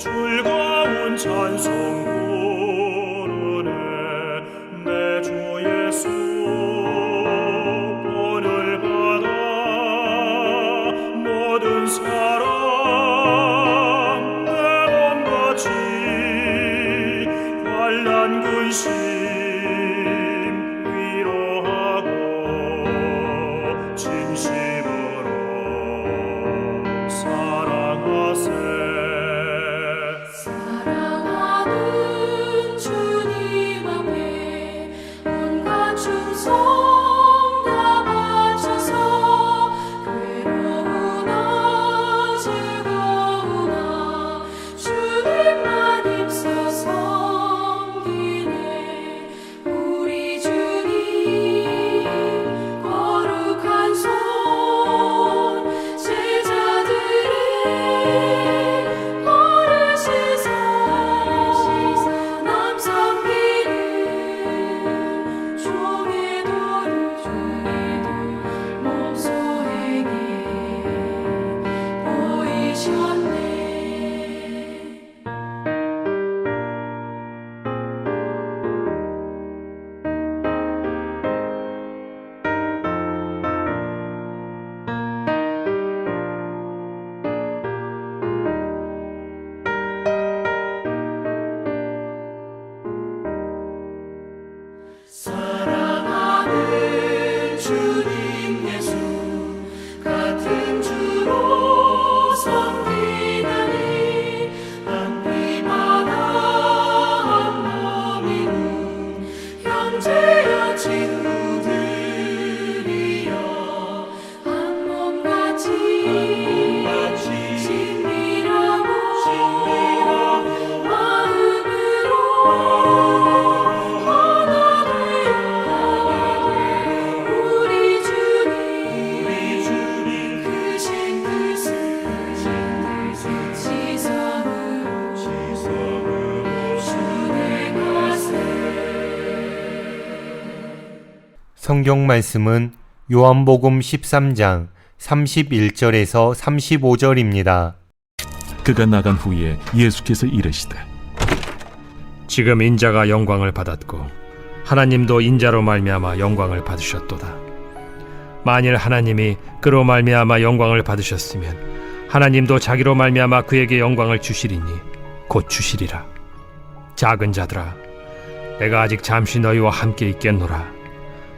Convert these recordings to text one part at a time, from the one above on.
즐거운 찬송 성경 말씀은 요한복음 13장 31절에서 35절입니다. 그가 나간 후에 예수께서 이르시되 지금 인자가 영광을 받았고 하나님도 인자로 말미암아 영광을 받으셨도다. 만일 하나님이 그로 말미암아 영광을 받으셨으면 하나님도 자기로 말미암아 그에게 영광을 주시리니 곧 주시리라. 작은 자들아 내가 아직 잠시 너희와 함께 있겠노라.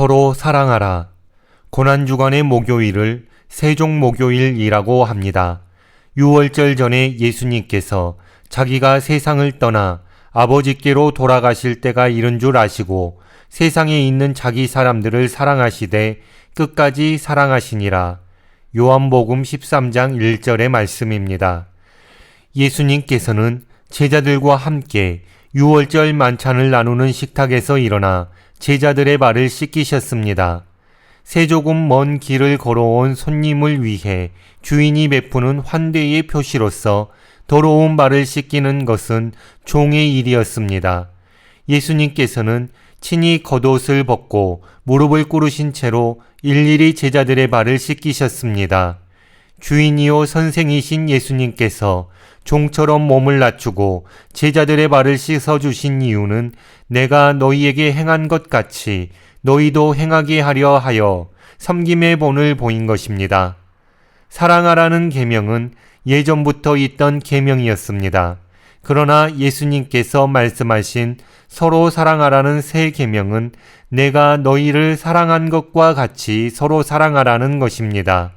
서로 사랑하라. 고난주간의 목요일을 세종 목요일이라고 합니다. 6월절 전에 예수님께서 자기가 세상을 떠나 아버지께로 돌아가실 때가 이른 줄 아시고 세상에 있는 자기 사람들을 사랑하시되 끝까지 사랑하시니라. 요한복음 13장 1절의 말씀입니다. 예수님께서는 제자들과 함께 6월절 만찬을 나누는 식탁에서 일어나 제자들의 발을 씻기셨습니다. 세 조금 먼 길을 걸어온 손님을 위해 주인이 베푸는 환대의 표시로서 더러운 발을 씻기는 것은 종의 일이었습니다. 예수님께서는 친히 겉옷을 벗고 무릎을 꿇으신 채로 일일이 제자들의 발을 씻기셨습니다. 주인이요 선생이신 예수님께서 종처럼 몸을 낮추고 제자들의 발을 씻어 주신 이유는 내가 너희에게 행한 것 같이 너희도 행하게 하려 하여 섬김의 본을 보인 것입니다. 사랑하라는 계명은 예전부터 있던 계명이었습니다. 그러나 예수님께서 말씀하신 서로 사랑하라는 새 계명은 내가 너희를 사랑한 것과 같이 서로 사랑하라는 것입니다.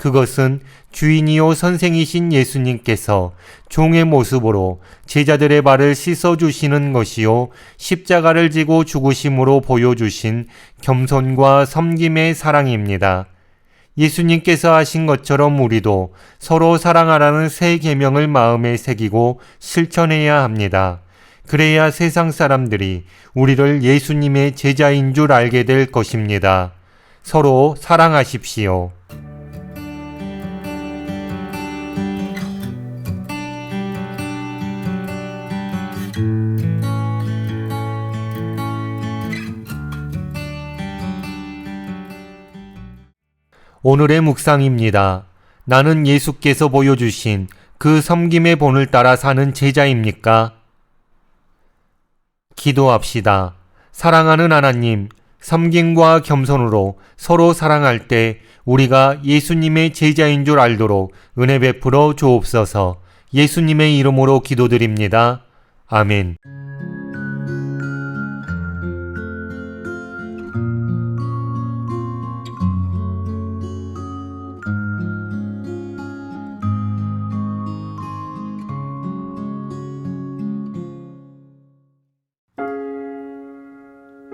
그것은 주인이요 선생이신 예수님께서 종의 모습으로 제자들의 발을 씻어 주시는 것이요 십자가를 지고 죽으심으로 보여주신 겸손과 섬김의 사랑입니다. 예수님께서 하신 것처럼 우리도 서로 사랑하라는 새 계명을 마음에 새기고 실천해야 합니다. 그래야 세상 사람들이 우리를 예수님의 제자인 줄 알게 될 것입니다. 서로 사랑하십시오. 오늘의 묵상입니다. 나는 예수께서 보여주신 그 섬김의 본을 따라 사는 제자입니까? 기도합시다. 사랑하는 하나님, 섬김과 겸손으로 서로 사랑할 때 우리가 예수님의 제자인 줄 알도록 은혜 베풀어 주옵소서 예수님의 이름으로 기도드립니다. 아멘.